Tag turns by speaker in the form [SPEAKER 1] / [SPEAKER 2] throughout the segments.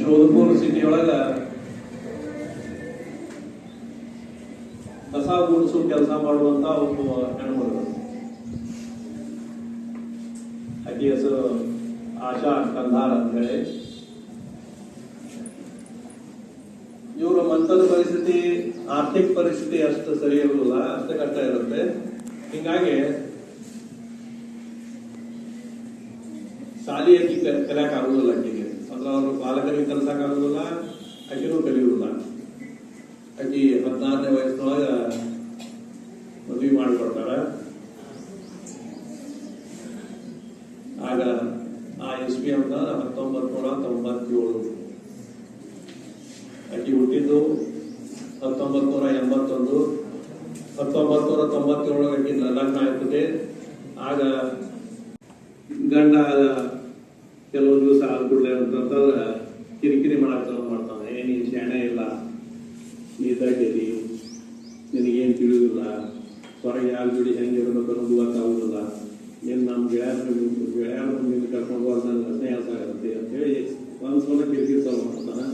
[SPEAKER 1] ಜೋಧಪುರ ಸಿಟಿಯೊಳಗ ಕಸ ಗುಡಿಸೋ ಕೆಲಸ ಮಾಡುವಂತ ಒಬ್ಬ ಹೆಣ್ಮಗಳು. ಆಕೆ ಹೆಸರು ಆಶಾ ಕಂಧಾರ್ ಅಂತ ಹೇಳಿ. ಇವರ ಮಂತದ ಪರಿಸ್ಥಿತಿ, ಆರ್ಥಿಕ ಪರಿಸ್ಥಿತಿ ಅಷ್ಟು ಸರಿ ಇರುವುದಿಲ್ಲ ಅಷ್ಟೇ ಕಷ್ಟ ಇರುತ್ತೆ. ಹಿಂಗಾಗಿ ಶಾಲೆಯಲ್ಲಿ ಕಲಿಯಕ್ಕೆ ಕಲಿಯಕ್ ಆಗುದಿಲ್ಲ ಆಕಿಗೆ. ಅವ್ರ ಬಾಲಕರಿಗೆ ಕಲ್ಸಕ್ ಆಗುದಿಲ್ಲ ಆಕಿನೂ ಕಲಿಯುವುದಿಲ್ಲ ಅಕ್ಕಿ ಹದಿನಾರನೇ ವಯಸ್ಸಿನೊಳಗ ಮದುವೆ ಮಾಡಿಕೊಡ್ತಾರ. ಆಗ ಆ ಇಸ್ವಿ ಅಂತ ಹತ್ತೊಂಬತ್ ನೂರ ತೊಂಬತ್ತೇಳು ಅಕ್ಕಿ ಹುಟ್ಟಿದ್ದು ಹತ್ತೊಂಬತ್ ನೂರ ಎಂಬತ್ತೊಂದು ಹತ್ತೊಂಬತ್ ನೂರ ತೊಂಬತ್ತೇಳು ಅಕ್ಕಿ ಲಗ್ನ ಆಗ್ತದೆ ಆಗ ಗಂಡ ಕೆಲವು ದಿವಸ ಆಗ್ಬಿಡ್ಲೆ ಅಂತಂದ್ರೆ ಕಿರಿಕಿರಿ ಮಾಡಕ್ ಚಾಲು ಮಾಡ್ತಾನೆ ಏ ನೀನ್ ಶಾಣೆ ಇಲ್ಲ ನೀ ತಗ್ಗೇರಿ ನಿನಗೇನು ತಿಳಿಯೋದಿಲ್ಲ ಹೊರಗೆ ಯಾರ ಜೋಡಿ ಹೆಂಗೆ ಇರಬೇಕು ಅನ್ನೋದು ಗೊತ್ತಾಗೋದಿಲ್ಲ ನೀನು ನಮ್ಮ ಗೆಳೆಯರ ಗೆಳೆಯರ ನಿನ್ನ ಕರ್ಕೊಂಡು ಹೋದ ನನ್ನ ಸ್ನೇಹ ಆಗುತ್ತೆ ಅಂತೇಳಿ ಸಲ ಕಿರಿಕಿರಿ ಚಾಲು ಮಾಡ್ತಾನೆ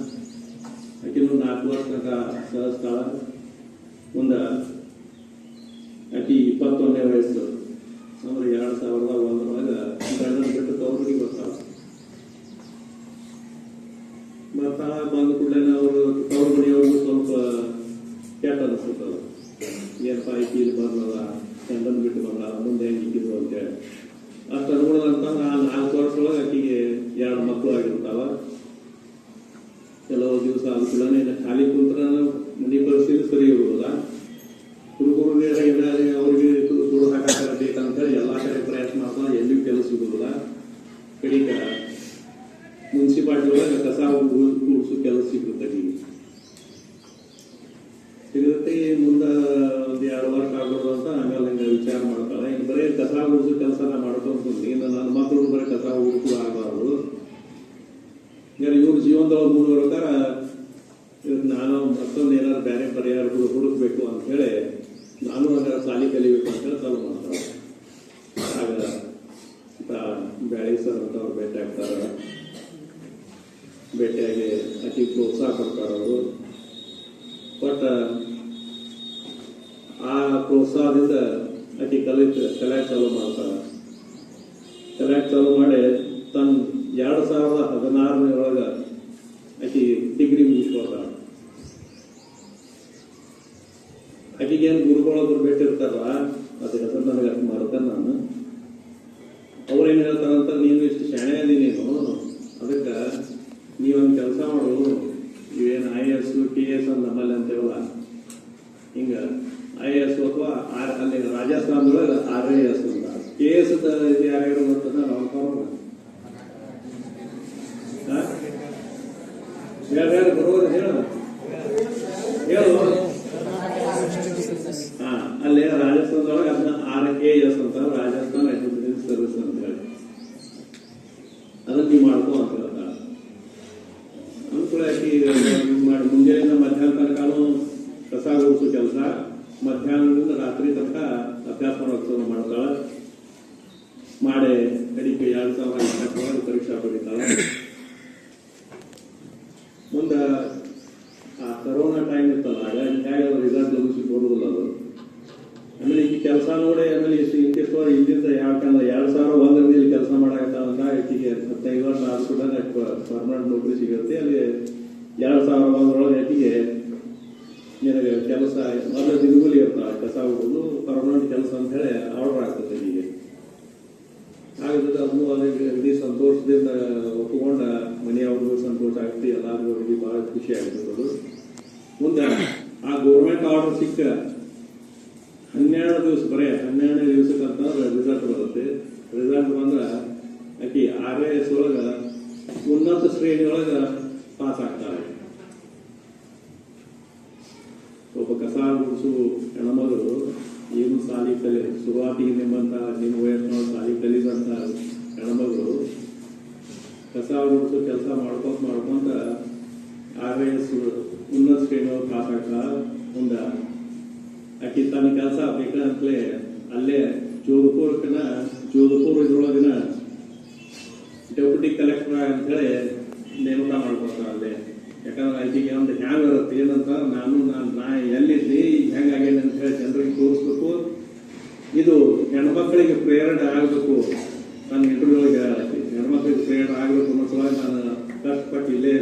[SPEAKER 1] ಆಕಿನ ನಾಲ್ಕು ವರ್ಷ ಸಹಸ್ತಾಳ ಮುಂದೆ ಆಕಿ ಇಪ್ಪತ್ತೊಂದನೇ ವಯಸ್ಸು ಅಂದ್ರೆ ಎರಡು ಸಾವಿರದ ಒಂದರೊಳಗೆ ಗಂಡನ ಬಿಟ್ಟು ತವ್ರಿಗೆ ಬರ್ತಾಳ ಬರ್ತಾಳ ಬಂದ ಕೂಡಲೇ ಅವರು ತವ್ರ ಮನೆಯವ್ರಿಗೂ ಸ್ವಲ್ಪ ಕೆಟ್ಟ ಅನಿಸ್ತದ ಏನಪ್ಪ ಈಕಿ ಇಲ್ಲಿ ಬರ್ಲದ ಗಂಡನ ಬಿಟ್ಟು ಬಂದ ಮುಂದೆ ಹೆಂಗೆ ಇಕ್ಕಿದ್ರು ಅಂತೇಳಿ ಅಷ್ಟು ಅನುಗುಣದಂತ ಆ ನಾಲ್ಕು ವರ್ಷದೊಳಗೆ ಆಕಿಗೆ ಎರಡು ಮಕ್ಕಳು ಆಗಿರ್ತಾವ ಕೆಲವು ದಿವಸ ಅದು ಕೂಡ ಖಾಲಿ ಕುಂತ್ರ ಮನೆ ಪರಿಸ್ಥಿತಿ ಸರಿ ಇರುವುದಿಲ್ಲ ಹುಡುಗರಿಗೆ ಅವ್ರಿಗೆ ದುಡ್ಡು ಹಾಕಾಕ ಬೇಕಂತೇಳಿ ಎಲ್ಲಾ ಕಡೆ ಪ್ರಯತ್ನ ಮಾಡ್ತಾನೆ ಎಲ್ಲಿಯೂ ಕೆಲಸ ಸಿಗುದಿಲ್ಲ ಕಡಿಕ ಮುನ್ಸಿಪಾಲ್ಟಿ ಒಳಗೆ ಕಸ ಕೂಡಿಸೋ ಕೆಲಸ ಸಿಗುತ್ತೆ ಈಗ ಸಿಗುತ್ತೆ ಮುಂದೆ ಒಂದು ಎರಡು ವರ್ಷ ಆಗ್ಬೋದು ಅಂತ ಆಮೇಲೆ ಹಂಗೆ ವಿಚಾರ ಮಾಡ್ತಾಳೆ ಇನ್ನು ಬರೀ ಕಸ ಗುಡಿಸೋ ಕೆಲಸನ ಮಾಡ್ಕೊಂಡು ಇನ್ನು ನನ್ನ ಮಕ್ಕಳು ಬರೀ ಕಸ ಹುಡುಕು ಆಗಬಾರ್ದು ಈಗ ಇವ್ರ ಜೀವನದೊಳಗೆ ಮುಂದುವರೆದಾರ ಇವತ್ತು ನಾನು ಮತ್ತೊಂದು ಏನಾದ್ರು ಬೇರೆ ಪರಿಹಾರ ಹುಡು ಹುಡುಕ್ಬೇಕು ಅಂತ ಹೇಳಿ ನಾನು ಅದರ ಸಾಲಿ ಕಲಿಬೇಕು ಅಂತ ಹೇಳಿ ಚಾಲು ಮಾಡ್ತಾರೆ ಆಗ ಬ್ಯಾಳಿ ಸರ್ ಅಂತ ಅವ್ರು ಭೇಟಿ ಆಗ್ತಾರೆ ಭೇಟಿಯಾಗಿ ಅತಿ ಪ್ರೋತ್ಸಾಹ ಕೊಡ್ತಾರೆ ಅವರು ಆ ಪ್ರೋತ್ಸಾಹದಿಂದ ಆಕೆ ಕಲಿತ ಕಲೆ ಚಾಲು ಮಾಡ್ತಾರೆ. ಕಲೆ ಚಾಲು ಮಾಡಿ ತನ್ನ ಎರಡು ಸಾವಿರದ ಹದಿನಾರನೇ ಒಳಗ ಆಕಿ ಡಿಗ್ರಿ ಮುಗಿಸ್ಕೊಳ್ತಾಳ ಆಕಿಗೆ ಏನು ಗುರುಗಳೊಬ್ರು ಭೇಟಿರ್ತಾರಲ್ಲ ಅದು ಹೆಸರು ನನಗೆ ಅರ್ಥ ಮಾಡ್ತೇನೆ ನಾನು ಅವ್ರೇನು ಹೇಳ್ತಾರಂತ ನೀನು ಇಷ್ಟು ಶಾಣೆ ಅದಿ ನೀನು ಅದಕ್ಕೆ ನೀವೊಂದು ಕೆಲಸ ಮಾಡು ಇವೇನು ಐ ಎಸ್ ಟಿ ಎಸ್ ಅಂತ ನಮ್ಮಲ್ಲಿ ಅಂತೇವಲ್ಲ ಹಿಂಗ ಐ ಎಸ್ ಅಥವಾ ಆರ್ ಅಲ್ಲಿ ರಾಜಸ್ಥಾನದೊಳಗೆ ಆರ್ ಐ ಎಸ್ ಅಂತ ಕೆ ಎಸ್ ಯಾರ್ಯಾರು ಗೊತ್ತದ ರಾಮಕೌರ ಯಾರ್ಯಾರು ಬರೋದು ಹೇಳು ಹೇಳು ಹಾ ಅಲ್ಲಿ ರಾಜಸ್ಥಾನದೊಳಗೆ ಅದನ್ನ ಆರ್ ಕೆ ಎಸ್ ಅಂತ ರಾಜಸ್ಥಾನ ಎಜುಕೇಶನ್ ಸರ್ವಿಸ್ ಅಂತ ಹೇಳಿ ಅದನ್ನ ನೀವು ಮಾಡ್ಕೋ ಅಂತ ಹೇಳ್ತಾಳೆ ಅನುಕೂಲ ಆಕಿ ಮಾಡಿ ಮುಂಜಾನೆ ಮಧ್ಯಾಹ್ನ ತನಕನೂ ಕಸ ಗುಡಿಸೋ ಕೆಲಸ ಮಧ್ಯಾಹ್ನದಿಂದ ರಾತ್ರಿ ತನಕ ಅಭ್ಯಾಸ ಮಾಡೋಕೆ ಮಾಡ್ತಾಳೆ ಮಾಡಿ ಕಡಿಕೆ ಎರಡು ಸಾವಿರ ಇಪ್ಪತ್ತೊಳಗೆ ಪರೀಕ್ಷಾ ಬರೀತಾಳೆ ಮುಂದೆ ಆ ಕರೋನಾ ಟೈಮ್ ಇತ್ತಲ್ಲ ಆಗ ಹೇಗೆ ರಿಸಲ್ಟ್ ಲಭಿಸಿ ಬರುವುದಿಲ್ಲ ಅದು ಆಮೇಲೆ ಈ ಕೆಲಸ ನೋಡಿ ಆಮೇಲೆ ಇಂತಿಷ್ಟು ಇಲ್ಲಿಂದ ಯಾಕಂದ್ರೆ ಎರಡು ಸಾವಿರ ಒಂದರಿಂದ ಇಲ್ಲಿ ಕೆಲಸ ಮಾಡಾಕತ್ತಾವಂತ ಆಕೆಗೆ ಹದಿನೈದು ವರ್ಷ ಆದ್ಮೇಲೆ ಪರ್ಮನೆಂಟ್ ನೌಕರಿ ಸಿಗುತ್ತೆ. ಅಲ್ಲಿ ಎರಡು ಸಾವಿರ ಒಂದರೊಳಗೆ ಆಕೆಗೆ ನಿನಗೆ ಕೆಲಸ ಮೊದಲು ದಿನಗೂಲಿ ಅಂತ ಕಸ ಹುಡುಗು ಪರ್ಮನೆಂಟ್ ಕೆಲಸ ಅಂತ ಹೇಳಿ ಆರ್ಡರ್ ಆಗ್ತದೆ ಹೀಗೆ ಹಾಗಾದ್ರೆ ಅದನ್ನು ಅದಕ್ಕೆ ಇಡೀ ಸಂತೋಷದಿಂದ ಒಪ್ಪಿಕೊಂಡ ಮನೆಯವ್ರಿಗೂ ಸಂತೋಷ ಆಗ್ತಿ, ಎಲ್ಲರಿಗೂ ಅವ್ರಿಗೆ ಬಹಳ ಖುಷಿ ಆಗ್ತದೆ ಮುಂದೆ ಆ ಗೌರ್ಮೆಂಟ್ ಆರ್ಡರ್ ಸಿಕ್ಕ ಹನ್ನೆರಡು ದಿವಸ, ಬರೀ ಹನ್ನೆರಡನೇ ದಿವಸಕ್ಕಂತ ರಿಸಲ್ಟ್ ಬರುತ್ತೆ. ರಿಸಲ್ಟ್ ಬಂದ್ರೆ ಆಕಿ ಆರ್ ಎ ಎಸ್ ಒಳಗ ಉನ್ನತ ಶ್ರೇಣಿ ಒಳಗ ಪಾಸ್ ಆಗ್ತಾರೆ ಒಬ್ಬ ಕಸ ಗುಡಿಸು ಹೆಣ್ಮಗಳು ಏನು ಸಾಲಿ ಕಲಿ ಶುರುವಾತಿಗೆ ನಿಮ್ಮಂತ ನಿಮ್ಮ ವಯಸ್ಸಿನೊಳಗೆ ಸಾಲಿ ಕಲಿದಂತ ಹೆಣ್ಮಗಳು, ಕಸ ಗುಡಿಸು ಕೆಲಸ ಮಾಡ್ಕೊಂತ ಮಾಡ್ಕೊಂತ ಆರ್ ಎ ಎಸ್ ಉನ್ನತ ಶ್ರೇಣಿ ಒಳಗೆ ಪಾಸ್ ಆಗ್ತಾ ಮುಂದೆ ತನ್ನ ಕೆಲಸ ಬೇಕಂತಲೇ ಅಲ್ಲೇ ಜೋಧಪುರಕ್ಕನ ಜೋಧಪುರ ಇದ್ರೊಳಗಿನ ಡೆಪ್ಯೂಟಿ ಕಲೆಕ್ಟರ್ ಅಂತ ಹೇಳಿ ನೇಮಕ ಮಾಡ್ಕೊಳ್ತಾರೆ ಅಲ್ಲೇ. ಯಾಕಂದ್ರೆ ಅಲ್ಲಿಗೆ ಒಂದು ಹ್ಯಾಂಗ ಇರುತ್ತೆ, ಏನಂತ ನಾನು ನಾನು ನಾ ಎಲ್ಲಿದ್ದಿ ಹೆಂಗಾಗೇನೆ ಅಂತ ಹೇಳಿ ಜನರಿಗೆ ತೋರಿಸ್ಬೇಕು. ಇದು ಹೆಣ್ಮಕ್ಳಿಗೆ ಪ್ರೇರಣೆ ಆಗಬೇಕು. ನನ್ನ ಇಂಟರ್ವ್ಯೂ ಒಳಗೆ ಹೇಳಕ್ಕೆ ಹೆಣ್ಮಕ್ಳಿಗೆ ಪ್ರೇರಣೆ ಆಗಬೇಕು ಅನ್ನೋ ಸಲುವಾಗಿ ನಾನು ಕಷ್ಟಪಟ್ಟು ಇಲ್ಲೇ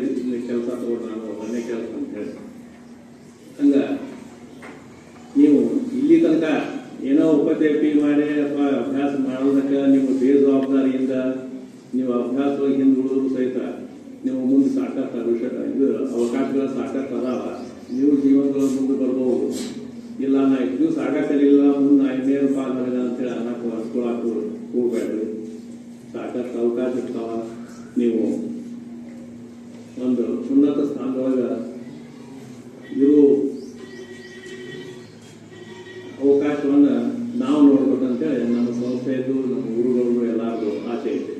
[SPEAKER 1] ಕೆಲಸ ತಗೊಂಡು ನಾನು ಮನೆ ಕೆಲಸ ಅಂತ ಹೇಳಿ ಹಂಗ ನೀವು ಇಲ್ಲಿ ತನಕ ಏನೋ ಉಪತೇಪಿ ಮಾಡಿ ಅಥವಾ ಅಭ್ಯಾಸ ನಿಮ್ಮ ನೀವು ಬೇಜವಾಬ್ದಾರಿಯಿಂದ ನೀವು ಅಭ್ಯಾಸವಾಗಿ ಹಿಂದೆ ಉಳಿದ್ರು ಸಹಿತ ನೀವು ಮುಂದೆ ಸಾಕಷ್ಟು ವಿಷಯ ಇದು ಅವಕಾಶಗಳು ಸಾಕಷ್ಟು ನೀವು ಜೀವನಗಳ ಮುಂದೆ ಬರ್ಬೋದು. ಇಲ್ಲ, ನಾ ಇಷ್ಟು ದಿವಸ ಮುಂದೆ ನಾ ಇನ್ನೇನು ಪಾಲ್ ಮಾಡಿದ ಅಂತೇಳಿ ಅನ್ನಕ್ಕೆ ಹಚ್ಕೊಳಕ್ಕೆ ಹೋಗ್ಬೇಡ್ರಿ ಸಾಕಷ್ಟು ಅವಕಾಶ ಇರ್ತಾವ. ನೀವು ಒಂದು ಉನ್ನತ ಸ್ಥಾನದೊಳಗೆ ನೋಡ್ಬೇಕಂತೇಳಿ ನಮ್ಮ ಸಂಸ್ಥೆಯದು ನಮ್ಮ ಗುರುಗಳು ಎಲ್ಲಾರ್ದು ಆಸೆ ಐತೆ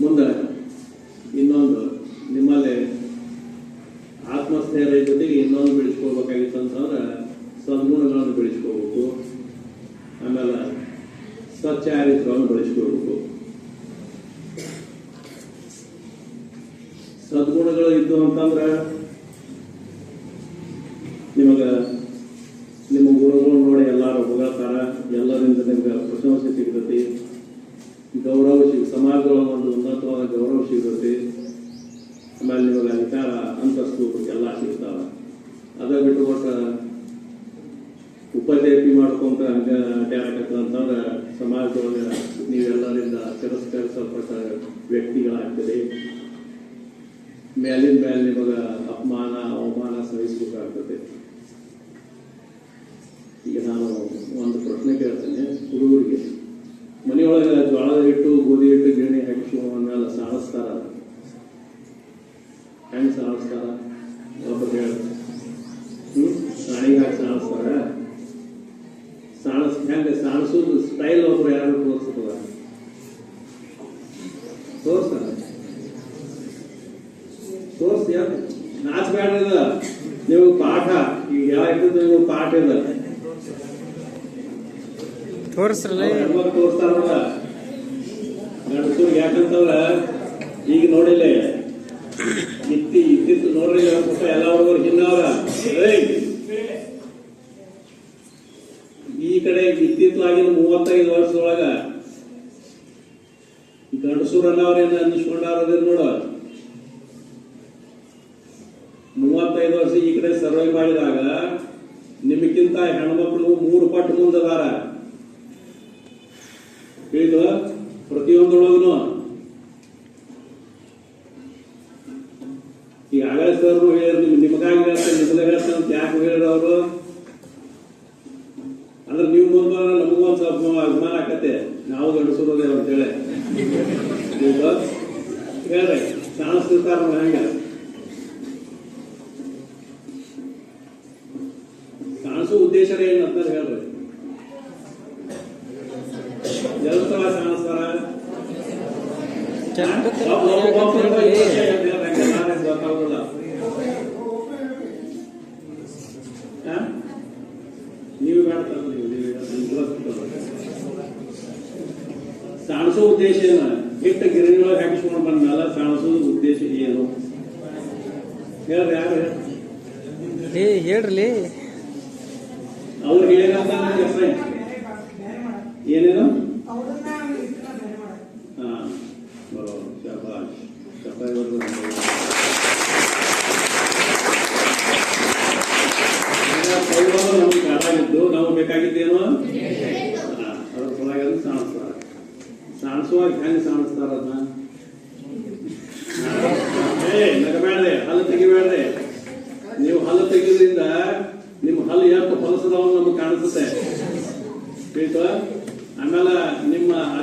[SPEAKER 1] ಮುಂದೆ ಇನ್ನೊಂದು ನಿಮ್ಮಲ್ಲಿ ಆತ್ಮಸ್ಥೈರ್ಯ ಜೊತೆಗೆ ಇನ್ನೊಂದು ಬೆಳೆಸ್ಕೋಬೇಕಾಗಿತ್ತು ಅಂತಂದ್ರೆ ಸದ್ಗುಣಗಳನ್ನು ಬೆಳೆಸ್ಕೋಬೇಕು ಆಮೇಲೆ ಸಚ್ಚಾರಿತ್ರವನ್ನು ಬೆಳೆಸ್ಕೋಬೇಕು ಸದ್ಗುಣಗಳು ಇದ್ದು ಅಂತಂದ್ರೆ ನಿಮಗ ನಿಮ್ಮ ಗುರುಗಳು ನೋಡಿ ಎಲ್ಲರೂ ಹೊಗಳ್ತಾರ ಎಲ್ಲರಿಂದ ನಿಮ್ಗೆ ಪ್ರಶಂಸೆ ಸಿಗ್ತೈತಿ ಗೌರವ ಸಿಗ್ ಸಮಾಜದೊಳಗೆ ಒಂದು ಉನ್ನತವಾದ ಗೌರವ ಸಿಗ್ತೈತಿ ಆಮೇಲೆ ಅಧಿಕಾರ ಅಂತಸ್ತು ಎಲ್ಲ ಸಿಗ್ತಾವ. ಅದ ಬಿಟ್ಟು ಒಟ್ಟು ಉಪದೇಪಿ ಮಾಡ್ಕೊಂತ ಹಂಗ ಅಡ್ಡಾಡಕತ್ತ ಅಂತಂದ್ರೆ ಸಮಾಜದೊಳಗೆ ನೀವೆಲ್ಲರಿಂದ ತಿರಸ್ಕರಿಸಲ್ಪಟ್ಟ ವ್ಯಕ್ತಿಗಳಾಗ್ತದೆ ಮೇಲಿನ ಮೇಲೆ ನಿಮಗ ಅಪಮಾನ, ಅವಮಾನ ಸಹಿಸಬೇಕಾಗ್ತದೆ. ಈಗ ನಾನು ಒಂದು ಪ್ರಶ್ನೆ ಕೇಳ್ತೇನೆ ಹುಡುಗರಿಗೆ. ಮನೆಯೊಳಗೆ ಜೋಳದ ಹಿಟ್ಟು, ಗೋಧಿ ಹಿಟ್ಟು, ಗಿರಣಿ ಹಾಕಿ ಮೇಲೆ ಸಾಣಿಸ್ತಾರ. ಹೆಂಗ್ ಸಾಣಿಸ್ತಾರ ಒಬ್ಬರು ಹೇಳ ಹ್ಮ್? ಸಾಣಿಗೆ ಹಾಕಿ ಸಾಣಿಸ್ತಾರ ಸಾಣಸ್ ಹೆಂಗ ಸಾಣಿಸೋದು ಸ್ಟೈಲ್ ಒಬ್ರು ಯಾರು ತೋರಿಸ್ತದ ತೋರಿಸ್ತಾರ? ತೋರಿಸ್ತೀಯ ನಾಚಬೇಡ ನೀವು ಪಾಠ ಈಗ ಯಾವ ನೀವು ಪಾಠ ಇದೆ.
[SPEAKER 2] ತೋರಿಸ್ರಲ್ಲ
[SPEAKER 1] ತೋರಿಸ್ತಾರಲ್ಲ. ಗಂಡಸರು ಯಾಕಂತಂದ್ರ ಈಗ ನೋಡಿಲ್ಲ ಇತ್ತಿ ಇತ್ತಿತ್ತು ನೋಡ್ರಿ ಪುಟ್ಟ ಎಲ್ಲ ಹುಡುಗರು ಈ ಕಡೆ ಇತ್ತಿತ್ತಲಾಗಿನ ಮೂವತ್ತೈದು ವರ್ಷದೊಳಗ ಗಂಡಸರು ಅನ್ನಿಸ್ಕೊಂಡಾರದಿರ್ ನೋಡ. ಮೂವತ್ತೈದು ವರ್ಷ ಈ ಕಡೆ ಸರ್ವೆ ಮಾಡಿದಾಗ ನಿಮಗಿಂತ ಹೆಣ್ಮಕ್ಳು ಮೂರು ಪಟ್ಟು ಮುಂದದಾರ. ಇದು ಪ್ರತಿಯೊಂದೊಳಗೂ ಈಗಾಗಲೇ ಸರ್ ಹೇಳಿದ್ರು ನಿಮ್ ನಿಮಗಾಗಿ ಹೇಳ್ತಾರೆ ನಿಮಗೆ ಹೇಳ್ತಾರೆ ಅಂತ ಯಾಕೆ ಹೇಳಿದ್ರು ಅವರು ಅಂದ್ರೆ ನೀವು ಮುಂದೆ ನಮಗೂ ಒಂದ್ ಸ್ವಲ್ಪ ಅಭಿಮಾನ ಆಕತೆ ನಾವು ಗಂಡಸರೋದೇ ಅಂತೇಳಿ ಹೇಳ್ರಿ. ಕಾಣಿಸ್ತಿರ್ತಾರ ಹೆಂಗ ಕಾಣಿಸೋ ಉದ್ದೇಶ ಏನು ಅಂತ ಹೇಳ್ರಿ ಎಲ್ಲ ಸಲ ಕಾಣಿಸ್ತಾರ
[SPEAKER 2] ಚಂದಕ್ಕೆ
[SPEAKER 1] ಒಬ್ಬ- ಒಬ್ಬ- ಒಬ್ಬ- ಒಬ್ಬ
[SPEAKER 2] ಯಾಕಂದ್ರೆ
[SPEAKER 1] ಇಬ್ಬರು ಹೇಳ್ದಂಗೆ ನಾನೇನ್ ಗೊತ್ತಾಗೋದಿಲ್ಲ. ಹಾ? ನೀವು ಮಾಡ್ತಾರೆ ನೀವು ನೀವು interest ತಗೊಳ್ಳಿ. ಸಾಣಿಸೋ ಉದ್ದೇಶ ಏನು ಹಿಟ್ಟ ಗಿರಣಿಯೊಳಗೆ ಹಾಕಿಸ್ಕೊಂಡು ಬಂದ್ಮೇಲೆ ಸಾಣಿಸೋದು ಉದ್ದೇಶ ಏನು ಹೇಳ್ರಿ ಯಾರು ಹೇಳಿ
[SPEAKER 2] ಏ ಹೇಳ್ರಿ
[SPEAKER 1] ಅವ್ರು ಹೇಳಿದಂತ ನನಗೆ ಹೆಸರೇ ಏನೇನು
[SPEAKER 3] ಅವ್ರನ್ನ ಇದನ್ನ ಬೇರೆ ಮಾಡೋದು.
[SPEAKER 1] ಹಾ ಬರೋದು ಶಬಾಷ್ ಶಬಾಷ್. ಅವ್ರದ್ದು ಈಗ ಕೈಗಳು ನಮ್ಗೆ ಕಾಡಾಗಿದ್ದು ನಾವು ಬೇಕಾಗಿದ್ದೇನು ಸಲುವಾಗಿ ಅದನ್ನ ಸಾಣಿಸ್ತಾರ. ಸಾಣಿಸುವಾಗ ಹೆಂಗ್ ಸಾಣಿಸ್ತಾರ ಅದನ್ನ ಏ ನಗಬೇಡ್ರಿ ಹಲ್ಲು ತೆಗಿಬೇಡ್ರಿ. ತೆಗಿದ್ರಿಂದ ನಿಮ್ಮ ಹಲ್ಲು ಎಷ್ಟು ಫಲಸದವನ್ನು ನಮಗೆ ಕಾಣಿಸುತ್ತೆ. ಆಮೇಲೆ ನಿಮ್ಮ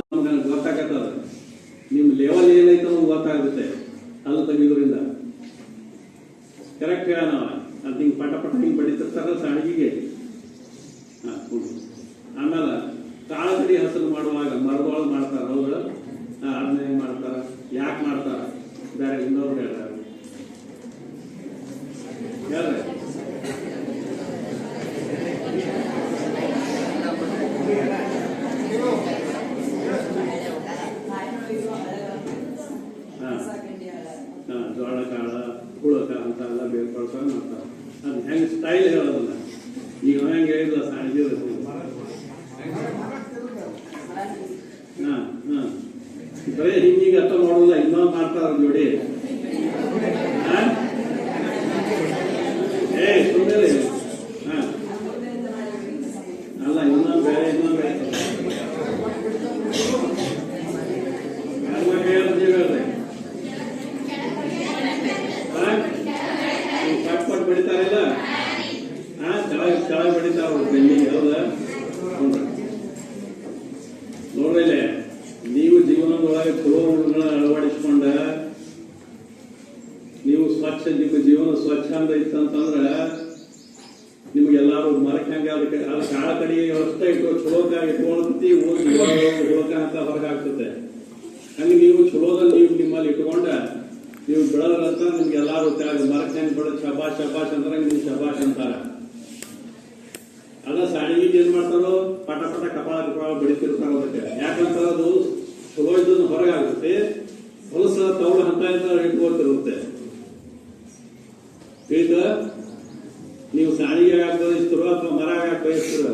[SPEAKER 1] ಯಾಕಂತ ಅದು ಚಲೋ ಇದನ್ನು ಹೊರಗೆ ಆಗುತ್ತೆ ಹೊಲಸ ತವಳು ಹಂತ ಇಟ್ಕೊಳ್ತಿರುತ್ತೆ ಈಗ ನೀವು ಸಾರಿಗೆ ಹಾಕಿ ಕಳಿಸ್ತಿರೋ ಅಥವಾ ಮರ ಹಾಕಿ ಕಳಿಸ್ತಿರೋ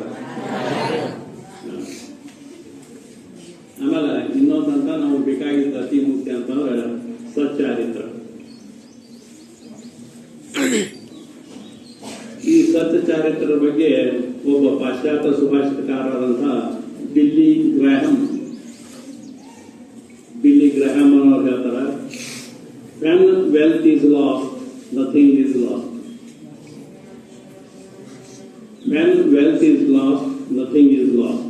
[SPEAKER 1] When wealth is lost, nothing is lost.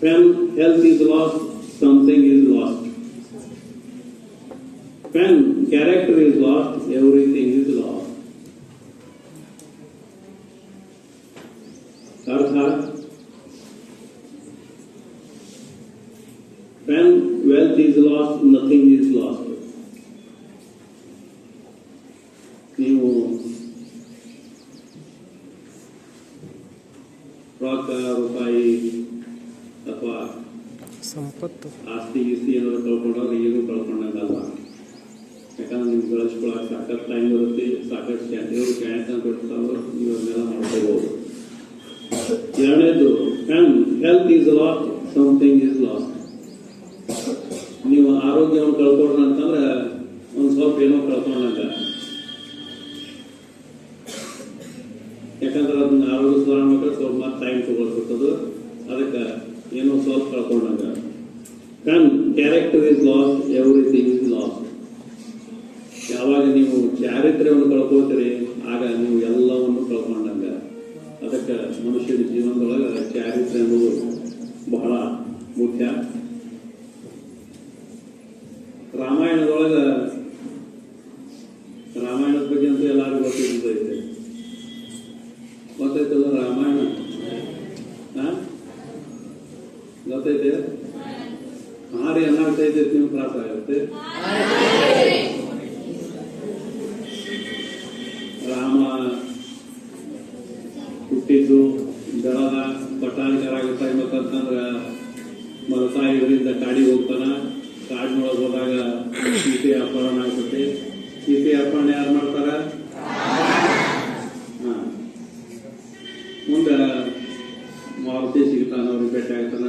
[SPEAKER 1] When health is lost,
[SPEAKER 2] something
[SPEAKER 1] is lost. When character is lost, everything is lost. ಬಳಸ್ಕೊಳ್ಳೋಕೆ ಸಾಕಷ್ಟು ಟೈಮ್ ಬರುತ್ತೆ. ಸಾಕಷ್ಟು ಜನರು ಕ್ಯಾನ್ಸ್ ಕೊಡ್ತಾರೋ ಇವನ್ನೆಲ್ಲ ಮಾಡ್ಕೋಬಹುದು ಎರಡನೇದು health is lost something is lost ನೀವು ಆರೋಗ್ಯವನ್ನು ಕಳ್ಕೊಂಡ್ರ ಅಂತಂದ್ರೆ ಒಂದು ಸ್ವಲ್ಪ ಏನೋ ಕಳ್ಕೊಂಡಂಗ ಯಾಕಂದ್ರೆ ಅದನ್ನ ಆರೋಗ್ಯ ಸುಧಾರಣೆ ಮಾಡಿದ್ರೆ ಸ್ವಲ್ಪ ಮತ್ತೆ ಟೈಮ್ ತಗೊಳ್ತದ್ದು ಅದಕ್ಕೆ ಏನೋ ಸ್ವಲ್ಪ ಕಳ್ಕೊಂಡಂಗ ಕಣ್ ಕ್ಯಾರೆಕ್ಟರ್ ಇಸ್ ಲಾಸ್ಟ್ ಎವ್ರಿಥಿಂಗ್ ಚಾರಿತ್ರ್ಯವನ್ನು ಕಳ್ಕೊಳ್ತೀರಿ. ಆಗ ನೀವು ಎಲ್ಲವನ್ನು ಕಳ್ಕೊಂಡಂಗ. ಅದಕ್ಕೆ ಮನುಷ್ಯನ ಜೀವನದೊಳಗೆ ಚಾರಿತ್ರ್ಯ ಅನ್ನೋದು ಬಹಳ ಮುಖ್ಯ. ಮಾರುತಿ ಸಿಗ್ತಾನ ಅವ್ರಿಗೆ ಭೇಟಿ ಆಗ್ತಾನ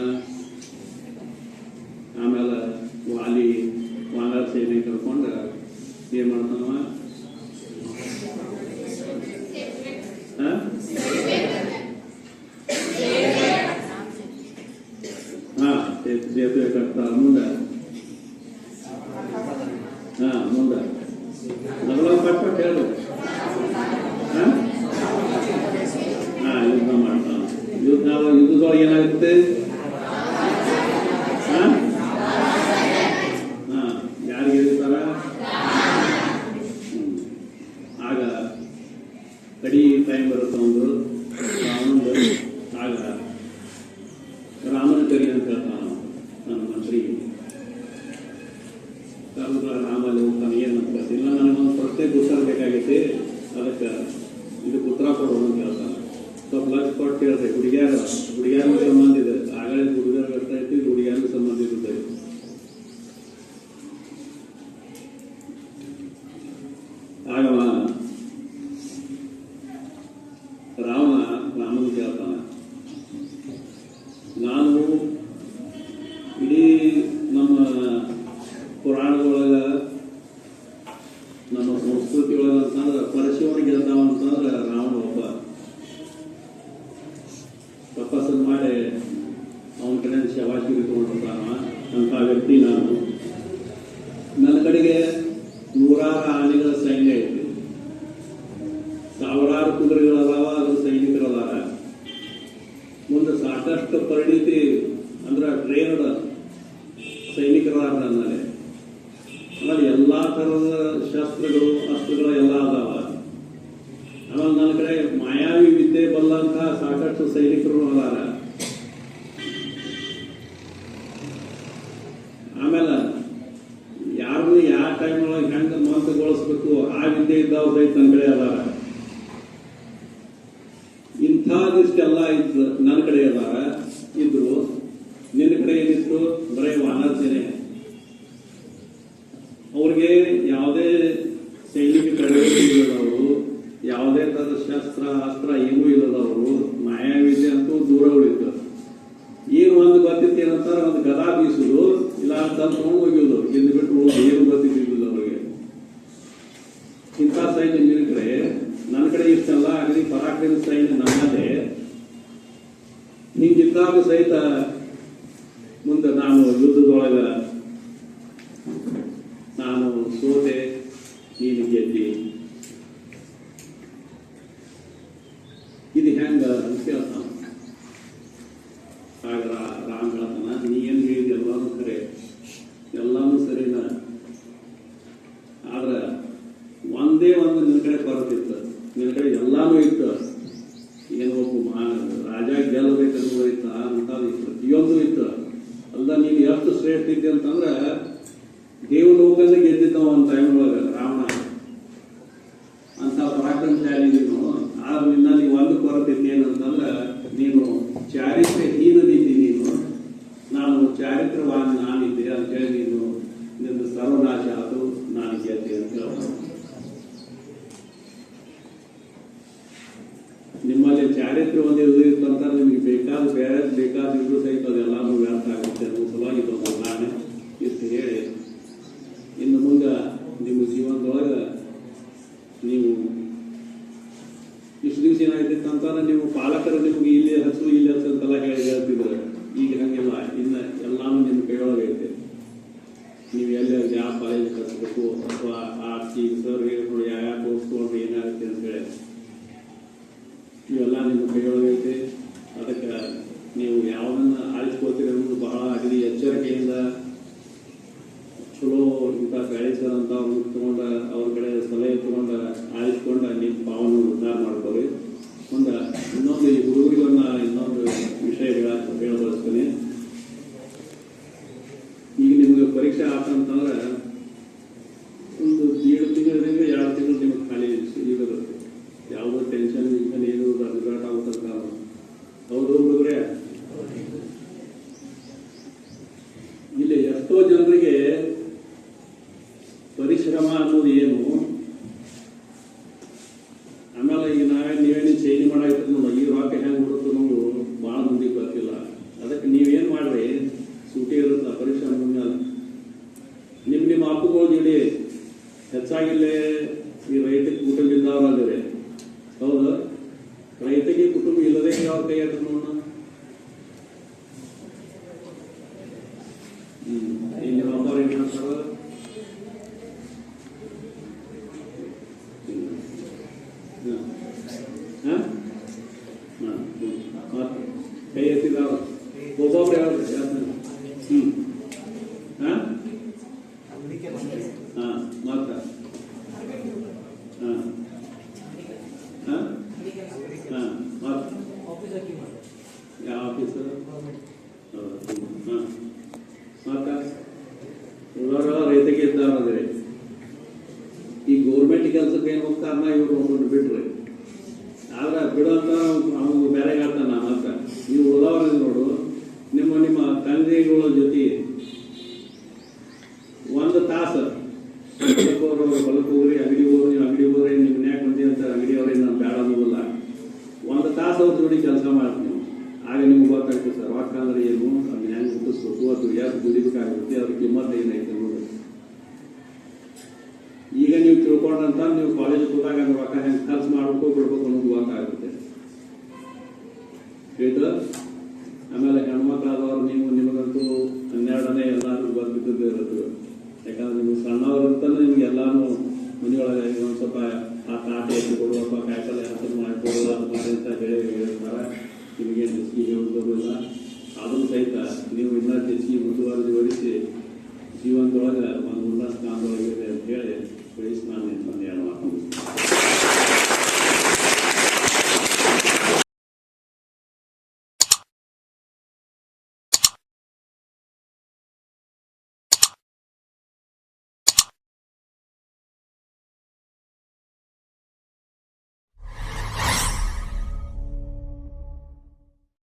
[SPEAKER 1] ಕಡೆ ಮಾಯಾವಿ ವಿದ್ಯೆ ಬಲ್ಲಂತಹ ಸಾಕಷ್ಟು ಸೈನಿಕರು ಅದಾರ. Flávio aí da ಪ್ರತಿಯೊಂದು ಇತ್ತು. ಅಲ್ಲ ನೀನು ಎಷ್ಟು ಶ್ರೇಷ್ಠ ಇದ್ದೆ ಅಂತಂದ್ರೆ ದೇವಲೋಕದಲ್ಲಿ ಗೆದ್ದಿದ್ದ ಒಂದು ಟೈಮ್ ಒಳಗೆ ರಾವಣ. ಅಂತ ಪರಾಕ್ರಮಶಾಲಿ ಇಷ್ಟು ದಿವಸ ಏನಾಗಿದೆ ಅಂತಾನೆ ನೀವು ಪಾಲಕರು ನಿಮಗೆ ಇಲ್ಲಿ ಹಸು ಇಲ್ಲಿ ಹಸು ಅಂತೆಲ್ಲ ಹೇಳಿ ಹೇಳ್ತಿದ್ರೆ ಈಗ ಹಂಗಿಲ್ಲ ಇನ್ನು ಎಲ್ಲಾನು ನಿಮ್ಮ ಕೈಯೊಳಗೆ ಐತೆ. ನೀವು ಎಲ್ಲಿ ಯಾವ ಪಾಲಿಗೆ ಕಳಿಸ್ಬೇಕು ಅಥವಾ ಆ ಈಗ ಸರ್ ಹೇಳ್ಕೊಂಡು ಯಾವ ಯಾವ ಕೋರ್ಸ್ ಏನಾಗುತ್ತೆ ಅಂತೇಳಿ ಇವೆಲ್ಲ ನಿಮ್ಮ ಕೈಯೊಳಗೆ ಅದಕ್ಕೆ ನೀವು ಯಾವ್ದನ್ನ ಆರಿಸ್ಕೋತೀರ ಅನ್ನೋದು ಬಹಳ ಅಗದಿ ಎಚ್ಚರಿಕೆಯಿಂದ ಇಂಥ ಬೆಳೀತದ ಅಂತ ಅವ್ರನ್ನ ತಗೊಂಡ, ಅವ್ರ ಕಡೆ ಸಲಹೆ ತಗೊಂಡ, ಆರಿಸ್ಕೊಂಡು ನಿಮ್ಮ ಭಾವನೆ ಉದ್ಧಾರ ಮಾಡ್ಕೋರಿ ಒಂದು ಇನ್ನೊಂದು ಈ ಹುಡುಗರಿಗೊಂದು ಇನ್ನೊಂದು ವಿಷಯ ಹೇಳ ಹೇಳಬಯಸ್ತೀನಿ. ಬಿಡ್ರಿ ಆದ್ರೆ ಬಿಡೋ ಅಂತ ನಾವು ಎಲ್ಲಾನು ಮನೆಯೊಳಗೆ ಒಂದು ಸ್ವಲ್ಪ ಆ ತಾಟ ಎದ್ದು ಕೊಡುವಪ್ಪ ಕಾಯಿಪಲ್ಲೆ ಹಸಿರು ಮಾಡಿಕೊಡುವ ಅದು ಅಂತ ಬೆಳೆ ಹೇಳ್ತಾರೆ ನಿಮಗೇನು ಬಿಸಿಲಿಗೆ ಅದನ್ನು ಸಹಿತ ನೀವು ಇನ್ನೂ